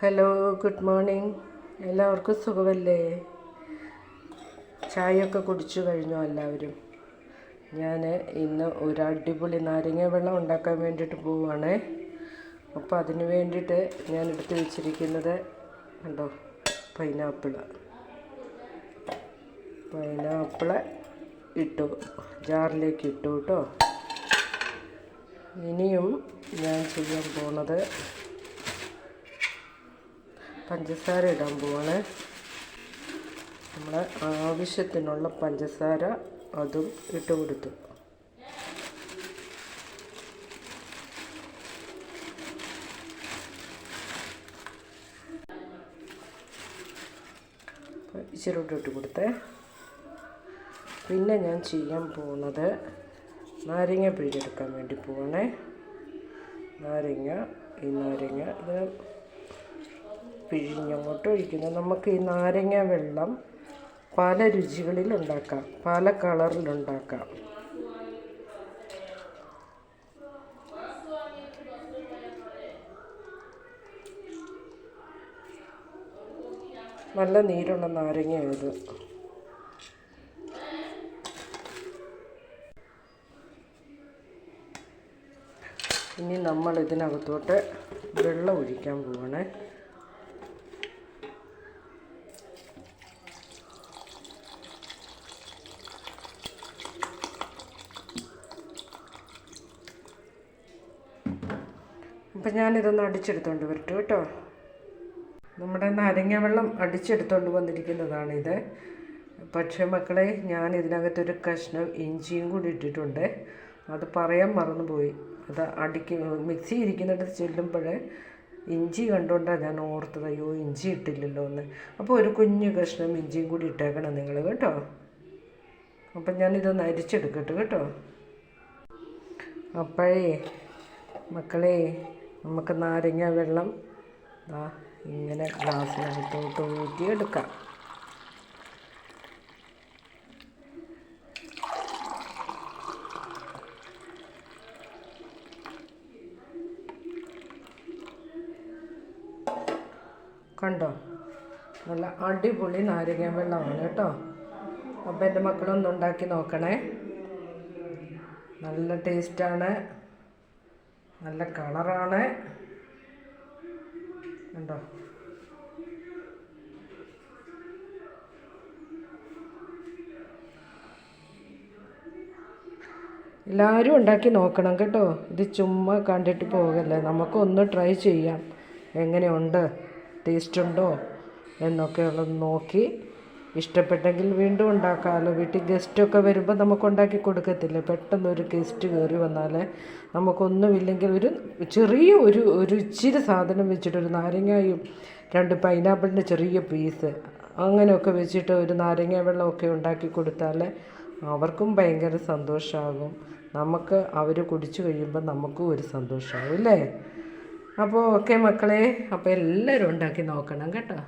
Hello good morning എല്ലാവർക്കും സുഖമല്ലേ? ചായയൊക്കെ കുടിച്ചു കഴിഞ്ഞോ എല്ലാവരും. ഞാൻ ഇന്ന് ഒരു അടിപൊളി നാരങ്ങ വെള്ളം ഉണ്ടാക്കാൻ വേണ്ടിയിട്ട് പോവുകയാണേ അപ്പോൾ അതിന് വേണ്ടിയിട്ട് ഞാൻ എടുത്ത് വെച്ചിരിക്കുന്നത് കണ്ടോ? പൈനാപ്പിൾ പൈനാപ്പിൾ ഇട്ടു. ജാറിലേക്ക് ഇട്ടു കേട്ടോ. ഇനിയും ഞാൻ ചെയ്യാൻ പോണത് പഞ്ചസാര ഇടാൻ പോവാണ്. നമ്മളെ ആവശ്യത്തിനുള്ള പഞ്ചസാര അതും ഇട്ട് കൊടുത്തു. ഇച്ചിരി ഇട്ട് കൊടുത്തേ. പിന്നെ ഞാൻ ചെയ്യാൻ പോകുന്നത് നാരങ്ങ പിഴിഞ്ഞെടുക്കാൻ വേണ്ടി പോവാണേ. നാരങ്ങ ഈ നാരങ്ങ ഇത് പിഴിഞ്ഞങ്ങോട്ട് ഒഴിക്കുന്നത് നമുക്ക് ഈ നാരങ്ങ വെള്ളം പല രുചികളിൽ ഉണ്ടാക്കാം. പല കളറിൽ ഉണ്ടാക്കാം. നല്ല നീരുള്ള നാരങ്ങയായത്. ഇനി നമ്മൾ ഇതിനകത്തോട്ട് വെള്ളം ഒഴിക്കാൻ പോവാണേ. അപ്പം ഞാനിതൊന്ന് അടിച്ചെടുത്തോണ്ട് വരട്ടു കേട്ടോ. നമ്മുടെ നാരങ്ങ വെള്ളം അടിച്ചെടുത്തോണ്ട് വന്നിരിക്കുന്നതാണിത്. പക്ഷേ മക്കളെ ഞാൻ ഇതിനകത്തൊരു കഷ്ണം ഇഞ്ചിയും കൂടി ഇട്ടിട്ടുണ്ട്. അത് പറയാൻ മറന്നുപോയി. അത് അടിക്ക് മിക്സി ഇരിക്കുന്നിടത്ത് ചെല്ലുമ്പോഴേ ഇഞ്ചി കണ്ടുകൊണ്ടാണ് ഞാൻ ഓർത്തത്. അയ്യോ ഇഞ്ചി ഇട്ടില്ലല്ലോ എന്ന്. അപ്പോൾ ഒരു കുഞ്ഞു കഷ്ണം ഇഞ്ചിയും കൂടി ഇട്ടേക്കണം നിങ്ങൾ കേട്ടോ. അപ്പം ഞാനിതൊന്ന് അരിച്ചെടുക്കട്ടെ കേട്ടോ. അപ്പോഴേ മക്കളെ നമുക്ക് നാരങ്ങ വെള്ളം. ദാ ഇങ്ങനെ ഗ്ലാസ്സിനകത്തോട്ട് ഊറ്റിയെടുക്കാം. കണ്ടോ? നല്ല അടിപൊളി നാരങ്ങ വെള്ളമാണ് കേട്ടോ. അപ്പോൾ എന്റെ മക്കളൊന്നുണ്ടാക്കി നോക്കണേ. നല്ല ടേസ്റ്റാണ്. നല്ല കളറാണ്. കണ്ടോ? എല്ലാവരും ഉണ്ടാക്കി നോക്കണം കേട്ടോ. ഇത് ചുമ്മാ കണ്ടിട്ട് പോകല്ലേ? നമുക്കൊന്ന് ട്രൈ ചെയ്യാം. എങ്ങനെയുണ്ട്? ടേസ്റ്റ് ഉണ്ടോ? എന്നൊക്കെ ഉള്ളത് നോക്കി ഇഷ്ടപ്പെട്ടെങ്കിൽ വീണ്ടും ഉണ്ടാക്കാമല്ലോ വീട്ടിൽ ഗസ്റ്റൊക്കെ വരുമ്പോൾ നമുക്ക് ഉണ്ടാക്കി കൊടുക്കത്തില്ല? പെട്ടെന്ന് ഒരു ഗസ്റ്റ് കയറി വന്നാൽ നമുക്കൊന്നുമില്ലെങ്കിൽ ഒരു ചെറിയ ഒരു ഒരു ഇച്ചിരി സാധനം വെച്ചിട്ട് ഒരു നാരങ്ങയും രണ്ട് പൈനാപ്പിളിന്റെ ചെറിയ പീസ് അങ്ങനെയൊക്കെ വെച്ചിട്ട് ഒരു നാരങ്ങ വെള്ളമൊക്കെ ഉണ്ടാക്കി കൊടുത്താൽ അവർക്കും ഭയങ്കര സന്തോഷമാകും നമുക്ക് അവർ കുടിച്ചു കഴിയുമ്പോൾ നമുക്കും ഒരു സന്തോഷമാകും അല്ലേ അപ്പോൾ ഓക്കെ മക്കളെ അപ്പോൾ എല്ലാവരും ഉണ്ടാക്കി നോക്കണം കേട്ടോ.